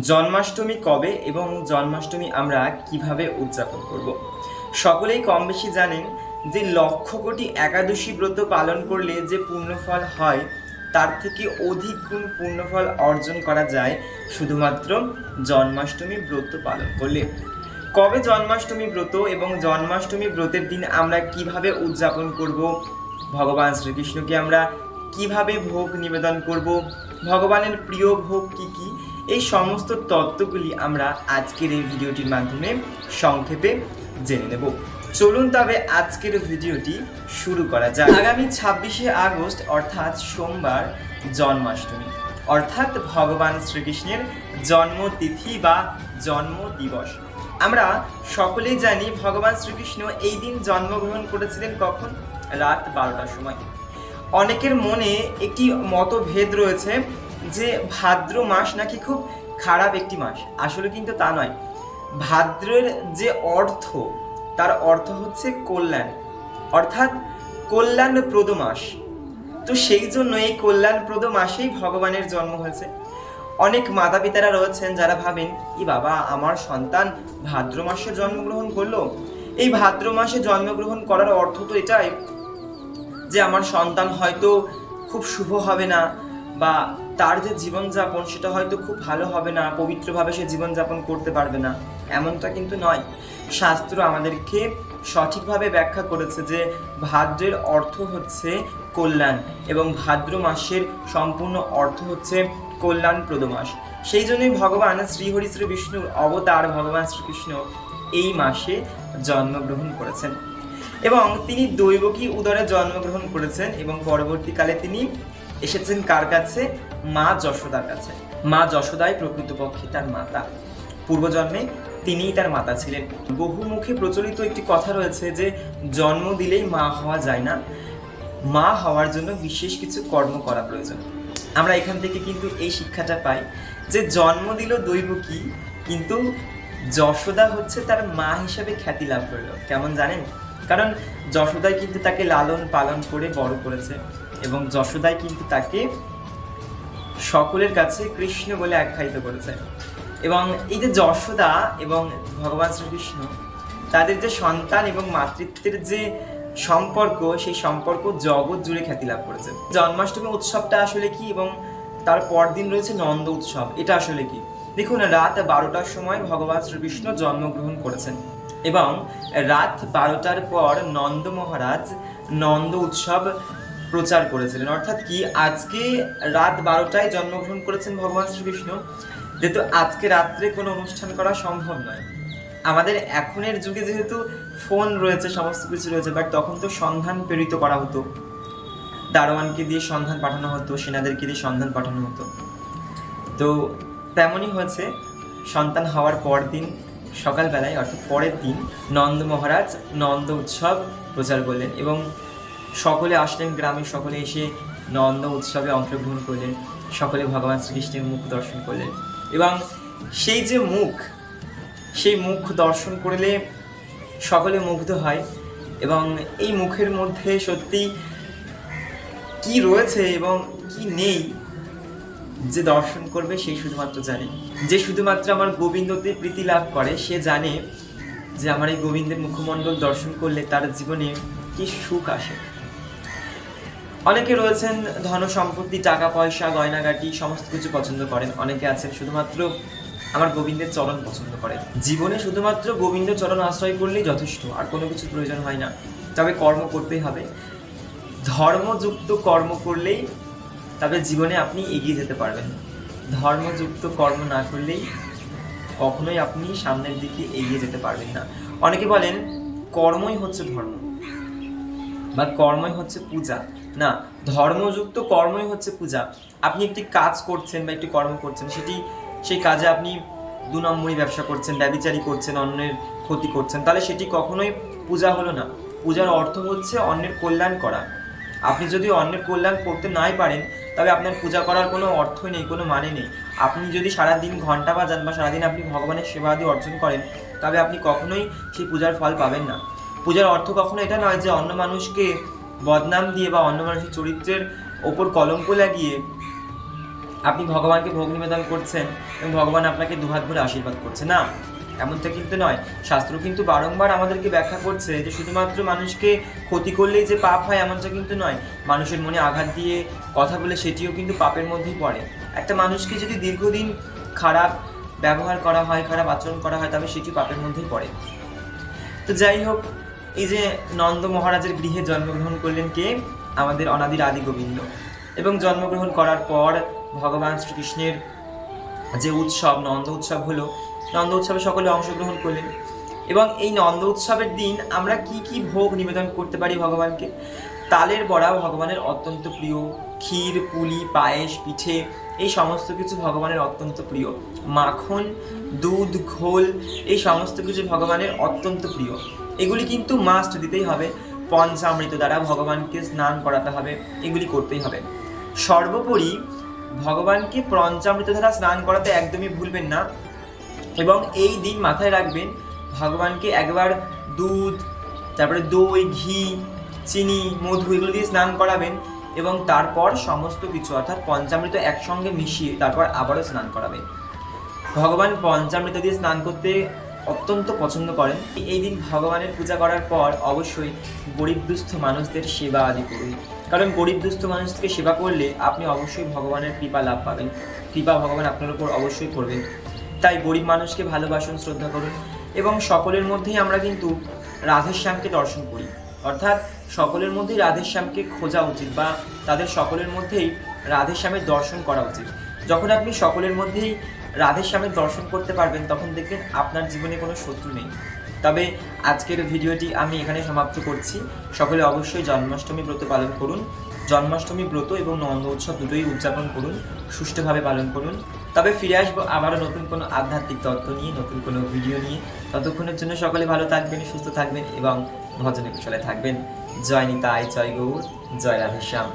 জন্মাষ্টমী কবে এবং জন্মাষ্টমী আমরা কীভাবে উদযাপন করব? সকলেই কম বেশি জানেন যে লক্ষ কোটি একাদশী ব্রত পালন করলে যে পুণ্যফল হয়, তার থেকে অধিক গুণ পুণ্যফল অর্জন করা যায় শুধুমাত্র জন্মাষ্টমী ব্রত পালন করলে। কবে জন্মাষ্টমী ব্রত এবং জন্মাষ্টমী ব্রতের দিন আমরা কীভাবে উদযাপন করব? ভগবান শ্রীকৃষ্ণকে আমরা কীভাবে ভোগ নিবেদন করব? ভগবানের প্রিয় ভোগ কি কি? এই সমস্ত তত্ত্বগুলি আমরা আজকের এই ভিডিওটির মাধ্যমে সংক্ষেপে জেনে নেব। চলুন তবে আজকের ভিডিওটি শুরু করা যাক। আগামী ছাব্বিশে আগস্ট, অর্থাৎ সোমবার, জন্মাষ্টমী। অর্থাৎ ভগবান শ্রীকৃষ্ণের জন্মতিথি বা জন্ম দিবস আমরা সকলেই জানি ভগবান শ্রীকৃষ্ণ এই দিন জন্মগ্রহণ করেছিলেন কখন? রাত বারোটার সময়। অনেকের মনে একটি মতভেদ রয়েছে যে ভাদ্র মাস নাকি খুব খারাপ একটি মাস, আসলে কিন্তু তা নয়। ভাদ্রের যে অর্থ, তার অর্থ হচ্ছে কল্যাণ। অর্থাৎ কল্যাণপ্রদ মাস। তো সেই জন্য এই কল্যাণপ্রদ মাসেই ভগবানের জন্ম হয়েছে। অনেক মাতা পিতারা রয়েছেন যারা ভাবেন, ই বাবা, আমার সন্তান ভাদ্র মাসে জন্মগ্রহণ করল। এই ভাদ্র মাসে জন্মগ্রহণ করার অর্থ তো এটাই যে আমার সন্তান হয়তো খুব শুভ হবে না বা তার যে জীবনযাপন, সেটা হয়তো খুব ভালো হবে না, পবিত্রভাবে সে জীবনযাপন করতে পারবে না। এমনটা কিন্তু নয়। শাস্ত্র আমাদেরকে সঠিকভাবে ব্যাখ্যা করেছে যে ভাদ্রের অর্থ হচ্ছে কল্যাণ এবং ভাদ্র মাসের সম্পূর্ণ অর্থ হচ্ছে কল্যাণপ্রদ মাস। সেই জন্যই ভগবান শ্রীহরি শ্রী বিষ্ণুর অবতার ভগবান শ্রীকৃষ্ণ এই মাসে জন্মগ্রহণ করেছেন। এবং তিনি দৈবকী উদরে জন্মগ্রহণ করেছেন এবং পরবর্তীকালে তিনি এসেছেন কার কাছে? মা যশোদার কাছে। মা যশোদাই প্রকৃতপক্ষে তার মাতা। পূর্বজন্মে তিনিই তার মাতা ছিলেন। বহুমুখে প্রচলিত একটি কথা রয়েছে যে, জন্ম দিলেই মা হওয়া যায় না। মা হওয়ার জন্য বিশেষ কিছু কর্ম করা প্রয়োজন। আমরা এখান থেকে কিন্তু এই শিক্ষাটা পাই যে, জন্ম দিল দৈব কি কিন্তু যশোদা হচ্ছে তার মা হিসাবে খ্যাতি লাভ করল। কেমন জানেন? কারণ যশোদাই কিন্তু তাকে লালন পালন করে বড় করেছে। এবং যশোদাই কিন্তু তাকে সকলের কাছে কৃষ্ণ বলে আখ্যায়িত করেছে। এবং এই যে যশোদা এবং ভগবান শ্রীকৃষ্ণ, তাদের যে সন্তান এবং মাতৃত্বের যে সম্পর্ক, সেই সম্পর্ক জগৎ জুড়ে খ্যাতি লাভ করেছে। জন্মাষ্টমী উৎসবটা আসলে কি এবং তার পরদিন রয়েছে নন্দ উৎসব, এটা আসলে কি? দেখুন, রাত বারোটার সময় ভগবান শ্রীকৃষ্ণ জন্মগ্রহণ করেছেন এবং রাত বারোটার পর নন্দ মহারাজ নন্দ উৎসব প্রচার করেছিলেন। অর্থাৎ কি, আজকে রাত বারোটায় জন্মগ্রহণ করেছেন ভগবান শ্রীকৃষ্ণ যেহেতু আজকে রাত্রে কোনো অনুষ্ঠান করা সম্ভব নয়। আমাদের এখনের যুগে যেহেতু ফোন রয়েছে, সমস্ত কিছু রয়েছে বাট তখন তো সন্ধান প্রেরিত করা হতো। দারোয়ানকে দিয়ে সন্ধান পাঠানো হতো, সেনাদেরকে দিয়ে সন্ধান পাঠানো হতো। তো তেমনই হয়েছে, সন্তান হওয়ার পর দিন, সকালবেলায়, অর্থাৎ পরের দিন, নন্দ মহারাজ নন্দ উৎসব প্রচার করলেন এবং সকলে আসলেন গ্রামে, সকলে এসে নন্দ উৎসবে অংশগ্রহণ করলেন, সকলে ভগবান শ্রীকৃষ্ণের মুখ দর্শন করলেন। এবং সেই যে মুখ, সেই মুখ দর্শন করলে সকলে মুগ্ধ হয় এবং এই মুখের মধ্যে সত্যি কি রয়েছে এবং কি নেই যে দর্শন করবে, সেই শুধুমাত্র জানে। যে শুধুমাত্র আমার গোবিন্দতে প্রীতি লাভ করে, সে জানে যে আমার এই গোবিন্দের মুখমণ্ডল দর্শন করলে তার জীবনে কি সুখ আসে। অনেকে রয়েছেন ধন সম্পত্তি, টাকা পয়সা, গয়নাগাটি, সমস্ত কিছু পছন্দ করেন। অনেকে আছেন শুধুমাত্র আমার গোবিন্দের চরণ পছন্দ করেন। জীবনে শুধুমাত্র গোবিন্দের চরণ আশ্রয় করলেই যথেষ্ট, আর কোনো কিছু প্রয়োজন হয় না। তবে কর্ম করতেই হবে। ধর্মযুক্ত কর্ম করলেই তবে জীবনে আপনি এগিয়ে যেতে পারবেন। ধর্মযুক্ত কর্ম না করলেই কখনোই আপনি সামনের দিকে এগিয়ে যেতে পারবেন না। অনেকে বলেন, কর্মই হচ্ছে ধর্ম। বা কর্মই হচ্ছে পূজা। না, ধর্মযুক্ত কর্মই হচ্ছে পূজা। আপনি একটি কাজ করছেন বা একটি কর্ম করছেন, সেটি, সেই কাজে আপনি দু নম্বরই ব্যবসা করছেন, ব্যবিচারি করছেন, অন্যের ক্ষতি করছেন, তাহলে সেটি কখনোই পূজা হলো না। পূজার অর্থ হচ্ছে অন্যের কল্যাণ করা। আপনি যদি অন্যের কল্যাণ করতে নাই পারেন, তবে আপনার পূজা করার কোনো অর্থই নেই, কোনো মানে নেই। আপনি যদি সারাদিন ঘণ্টা বাজান বা সারাদিন আপনি ভগবানের সেবা আদি অর্জন করেন, তবে আপনি কখনোই সেই পূজার ফল পাবেন না। পূজার অর্থ কখনো এটা নয় যে অন্য মানুষকে বদনাম দিয়ে বা অন্য মানুষের চরিত্রের ওপর কলঙ্ক লাগিয়ে আপনি ভগবানকে ভোগ নিবেদন করছেন এবং ভগবান আপনাকে দুহাত ভরে আশীর্বাদ করছে। না, এমনটা কিন্তু নয়। শাস্ত্র কিন্তু বারংবার আমাদেরকে ব্যাখ্যা করছে যে শুধুমাত্র মানুষকে ক্ষতি করলেই যে পাপ হয় এমনটা কিন্তু নয়। মানুষের মনে আঘাত দিয়ে কথা বলে সেটিও কিন্তু পাপের মধ্যেই পড়ে। একটা মানুষকে যদি দীর্ঘদিন খারাপ ব্যবহার করা হয়, খারাপ আচরণ করা হয়, তবে সেটি পাপের মধ্যেই পড়ে। তো যাই হোক এই যে নন্দ মহারাজের গৃহে জন্মগ্রহণ করলেন কে? আমাদের অনাদির আদি গোবিন্দ। এবং জন্মগ্রহণ করার পর ভগবান শ্রীকৃষ্ণের যে উৎসব, নন্দ উৎসব হলো, নন্দ উৎসবে সকলে অংশগ্রহণ করলেন। এবং এই নন্দ উৎসবের দিন আমরা কি কি ভোগ নিবেদন করতে পারি ভগবানকে? তালের বড়া ভগবানের অত্যন্ত প্রিয়, ক্ষীর, পুলি, পায়েস, পিঠে, এই সমস্ত কিছু ভগবানের অত্যন্ত প্রিয়। মাখন, দুধ, ঘোল, এই সমস্ত কিছু ভগবানের অত্যন্ত প্রিয়। এগুলি কিন্তু মাস্ট দিতেই হবে। পঞ্চামৃত দ্বারা ভগবানকে স্নান করাতে হবে, এগুলি করতেই হবে। সর্বোপরি ভগবানকে পঞ্চামৃত দ্বারা স্নান করাতে একদমই ভুলবেন না এবং এই দিন মাথায় রাখবেন, ভগবানকে একবার দুধ, তারপরে দই, ঘি, চিনি, মধু এগুলো দিয়ে স্নান করাবেন এবং তারপর সমস্ত কিছু অর্থাৎ পঞ্চামৃত একসঙ্গে মিশিয়ে তারপর আবারও স্নান করাবেন। ভগবান পঞ্চামৃত দিয়ে স্নান করতে অত্যন্ত পছন্দ করেন। এই দিন ভগবানের পূজা করার পর অবশ্যই গরিব দুস্থ মানুষদের সেবা আদি করুন। কারণ গরিব দুস্থ মানুষকে সেবা করলে আপনি অবশ্যই ভগবানের কৃপা লাভ পাবেন। কৃপা ভগবান আপনার উপর অবশ্যই করবেন। তাই গরিব মানুষকে ভালোবাসুন, শ্রদ্ধা করুন এবং সকলের মধ্যেই আমরা কিন্তু রাধেশ্যামকে দর্শন করি। অর্থাৎ সকলের মধ্যেই রাধেশ্যামকে খোঁজা উচিত বা তাদের সকলের মধ্যেই রাধেশ্যামের দর্শন করা উচিত। যখন আপনি সকলের মধ্যেই রাধের রাধেশ্যামের দর্শন করতে পারবেন, তখন দেখবেন আপনার জীবনে কোনো শত্রু নেই। তবে আজকের ভিডিওটি আমি এখানে সমাপ্ত করছি। সকলে অবশ্যই জন্মাষ্টমী ব্রত পালন করুন। জন্মাষ্টমী ব্রত এবং নন্দ উৎসব দুটোই উদযাপন করুন, সুষ্ঠুভাবে পালন করুন। তবে ফিরে আসব আবারও নতুন কোনো আধ্যাত্মিক তত্ত্ব নিয়ে, নতুন কোনো ভিডিও নিয়ে। ততক্ষণের জন্য সকলে ভালো থাকবেন, সুস্থ থাকবেন এবং ভজনে কুশলে থাকবেন। জয় নিতাই, জয় গৌর, জয় রাধেশ্যাম।